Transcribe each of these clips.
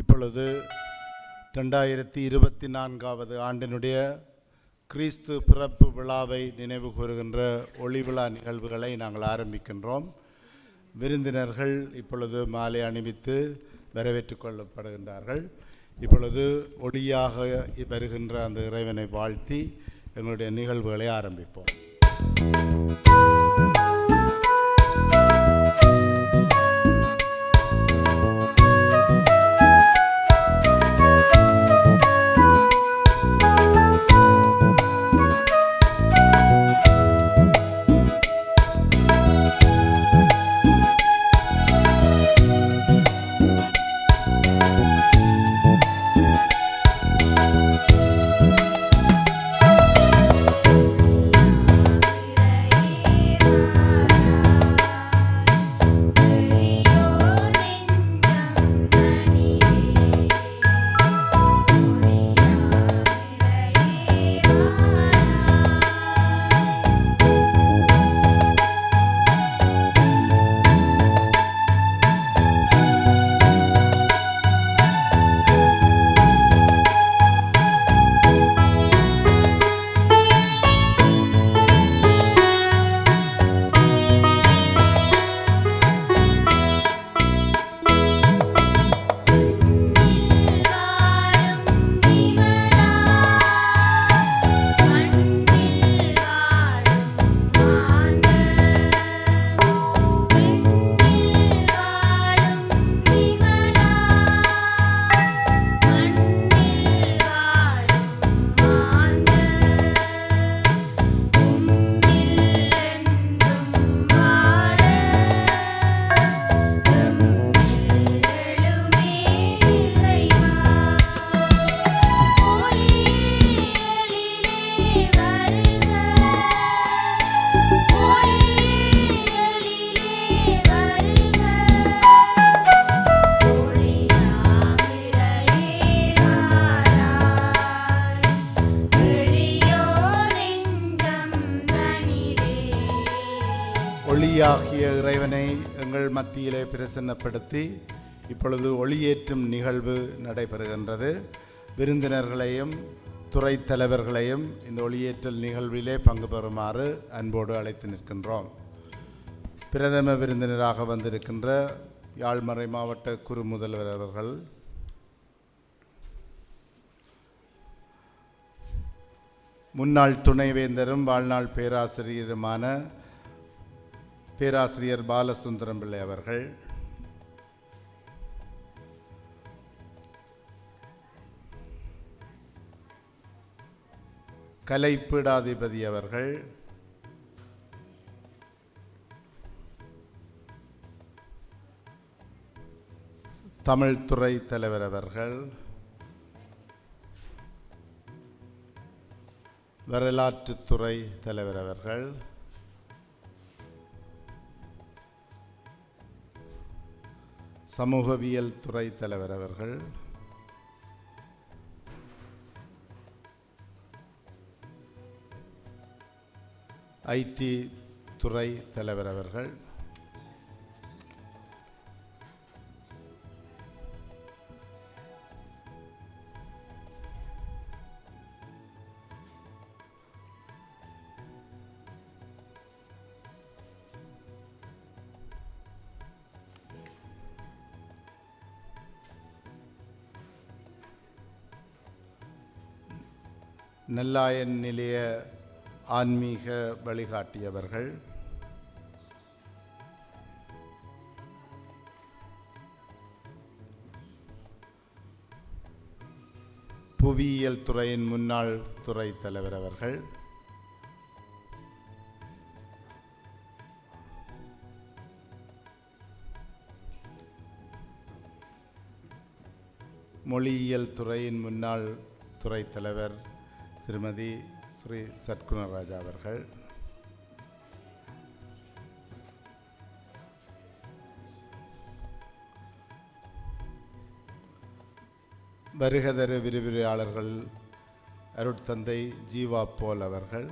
இப்பொழுது ரெண்டாயிரத்தி இருபத்தி நான்காவது ஆண்டினுடைய கிறிஸ்து பிறப்பு விழாவை நினைவு கூறுகின்ற ஒளி விழா நிகழ்வுகளை நாங்கள் ஆரம்பிக்கின்றோம். விருந்தினர்கள் இப்பொழுது மாலை அணிவித்து வரவேற்றுக் கொள்ளப்படுகின்றார்கள். இப்பொழுது ஒளியாக வருகின்ற அந்த இறைவனை வாழ்த்தி எங்களுடைய நிகழ்வுகளை ஆரம்பிப்போம். ஒளியாகிய இறைவனை எங்கள் மத்தியிலே பிரசன்னப்படுத்தி இப்பொழுது ஒளியேற்றும் நிகழ்வு நடைபெறுகின்றது. விருந்தினர்களையும் துறை தலைவர்களையும் இந்த ஒளியேற்றல் நிகழ்விலே பங்கு பெறுமாறு அன்போடு அழைத்து நிற்கின்றோம். பிரதம விருந்தினராக வந்திருக்கின்ற யாழ்மறை மாவட்ட குரு முதல்வர் அவர்கள். முன்னாள் துணைவேந்தரும் வாழ்நாள் பேராசிரியருமான பேராசிரியர் பாலசுந்தரம் பிள்ளை அவர்கள். கலைப்பீடாதிபதி அவர்கள். தமிழ்துறை தலைவர் அவர்கள். வரலாற்றுத்துறை தலைவர் அவர்கள். சமூகவியல் துறை தலைவர் அவர்கள். ஐடி துறை தலைவர் அவர்கள். நெல்லாயன் நிலைய ஆன்மீக வழிகாட்டியவர்கள். புவியியல் துறையின் முன்னாள் துறை தலைவர் அவர்கள். மொழியியல் துறையின் முன்னாள் துறை தலைவர் திருமதி ஸ்ரீ சத்குணராஜா அவர்கள். வருகதர விரிவுரையாளர்கள் அருட்தந்தை ஜீவா போல் அவர்கள்.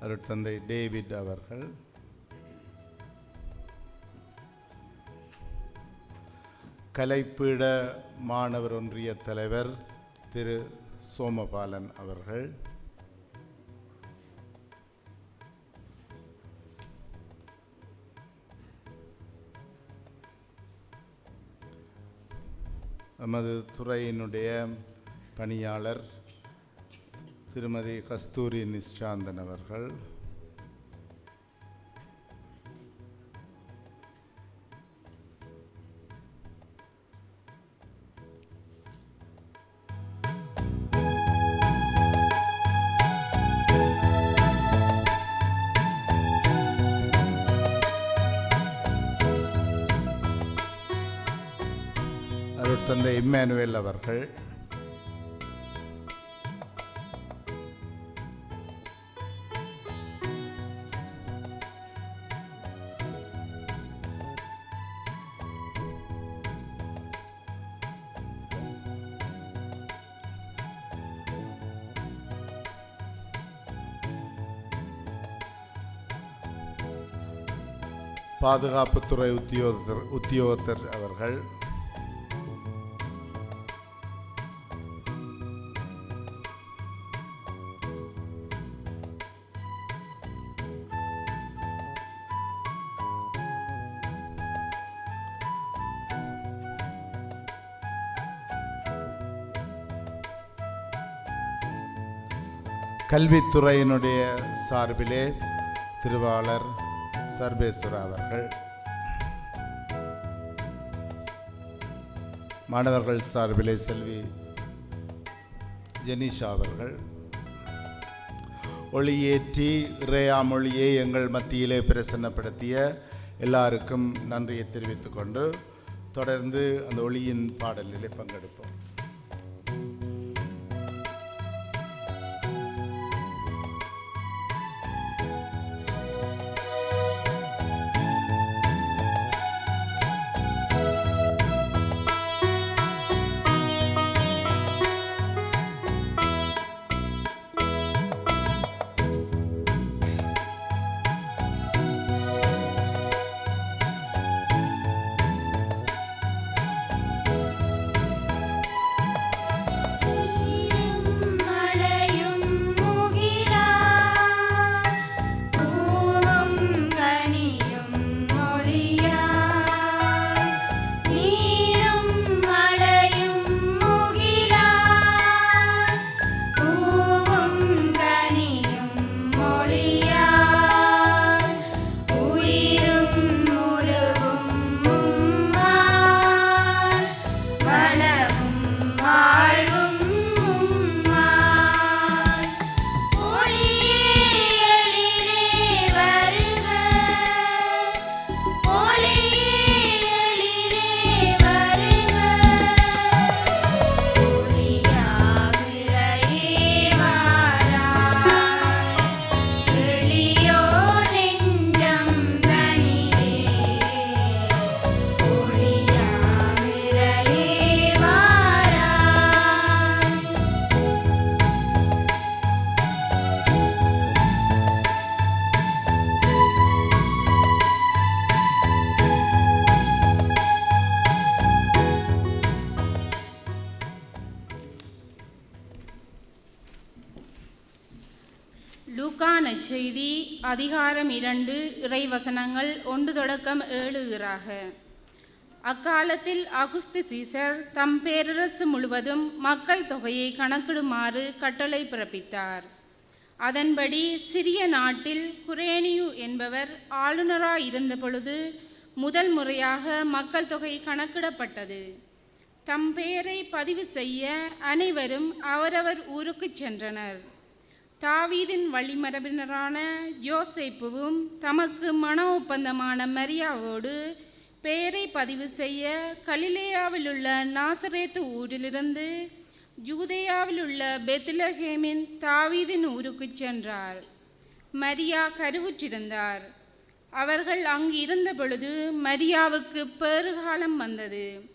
அருட்தந்தை டேவிட் அவர்கள். கலைப்பீட மாணவர் ஒன்றிய தலைவர் திரு சோமபாலன் அவர்கள். நமது துறையினுடைய பணியாளர் திருமதி கஸ்தூரி நிஷாந்தன் அவர்கள். அருட்தந்தை இம்மானுவேல் அவர்கள். பாதுகாப்புத்துறை உத்தியோகத்தர் உத்தியோகத்தர் அவர்கள். கல்வித்துறையினுடைய சார்பிலே திருவாளர் சர்வேஸ்வரா அவர்கள் மாணவர்கள் சார்பிலே செல்வி ஜெனிஷா அவர்கள் ஒளியேற்றி இறையாமொழியை எங்கள் மத்தியிலே பிரசன்னப்படுத்திய எல்லாருக்கும் நன்றியை தெரிவித்துக்கொண்டு தொடர்ந்து அந்த ஒளியின் பாடலிலே பங்கெடுப்போம். நற்செய்தி அதிகாரம் இரண்டு இறைவசனங்கள் ஒன்று தொடக்கம் ஏழுகிறாக. அக்காலத்தில் அகுஸ்து சீசர் தம் பேரரசு முழுவதும் மக்கள் தொகையை கணக்கிடுமாறு கட்டளை பிறப்பித்தார். அதன்படி சிறிய நாட்டில் குரேனியு என்பவர் ஆளுநராக இருந்த பொழுது முதல் முறையாக மக்கள் தொகை கணக்கிடப்பட்டது. தம் பெயரை பதிவு செய்ய அனைவரும் அவரவர் ஊருக்குச் சென்றனர். தாவீதின் வழிமரபினரான யோசைப்புவும் தமக்கு மன ஒப்பந்தமான மரியாவோடு பெயரை பதிவு செய்ய கலிலேயாவில் உள்ள நாசரேத்து ஊரிலிருந்து ஜூதேயாவிலுள்ள உள்ள பெத்லஹேமின் தாவீதின் ஊருக்கு சென்றார். மரியா கருவுற்றிருந்தார். அவர்கள் அங்கு இருந்த பொழுது மரியாவுக்கு பேறுகாலம் வந்தது.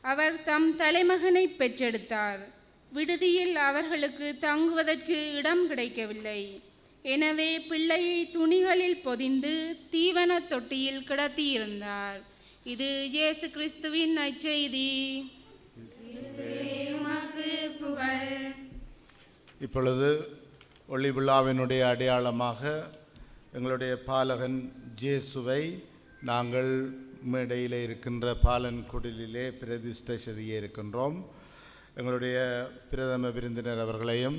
அவர் தம் தலைமகனை பெற்றெடுத்தார். விடுதியில் அவர்களுக்கு தங்குவதற்கு இடம் கிடைக்கவில்லை. எனவே பிள்ளையை துணிகளில் பொதிந்து தீவன தொட்டியில் கிடத்தியிருந்தார். இது இயேசு கிறிஸ்துவின் நற்செய்தி. புகழ். இப்பொழுது ஒளி விழாவினுடைய அடையாளமாக எங்களுடைய பாலகன் ஜேசுவை நாங்கள் மேடையில் இருக்கின்ற பாலன் குடிலிலே பிரதிஷ்டை செய்ய இருக்கின்றோம். எங்களுடைய பிரதம விருந்தினர் அவர்களையும்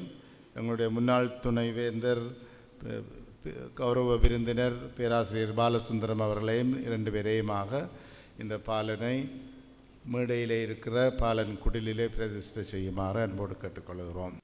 எங்களுடைய முன்னாள் துணைவேந்தர் கௌரவ விருந்தினர் பேராசிரியர் பாலசுந்தரம் அவர்களையும் இரண்டு பேரையுமாக இந்த பாலனை மேடையிலே இருக்கிற பாலன் குடிலிலே பிரதிஷ்டை செய்யுமாறு அன்போடு கேட்டுக்கொள்கிறோம்.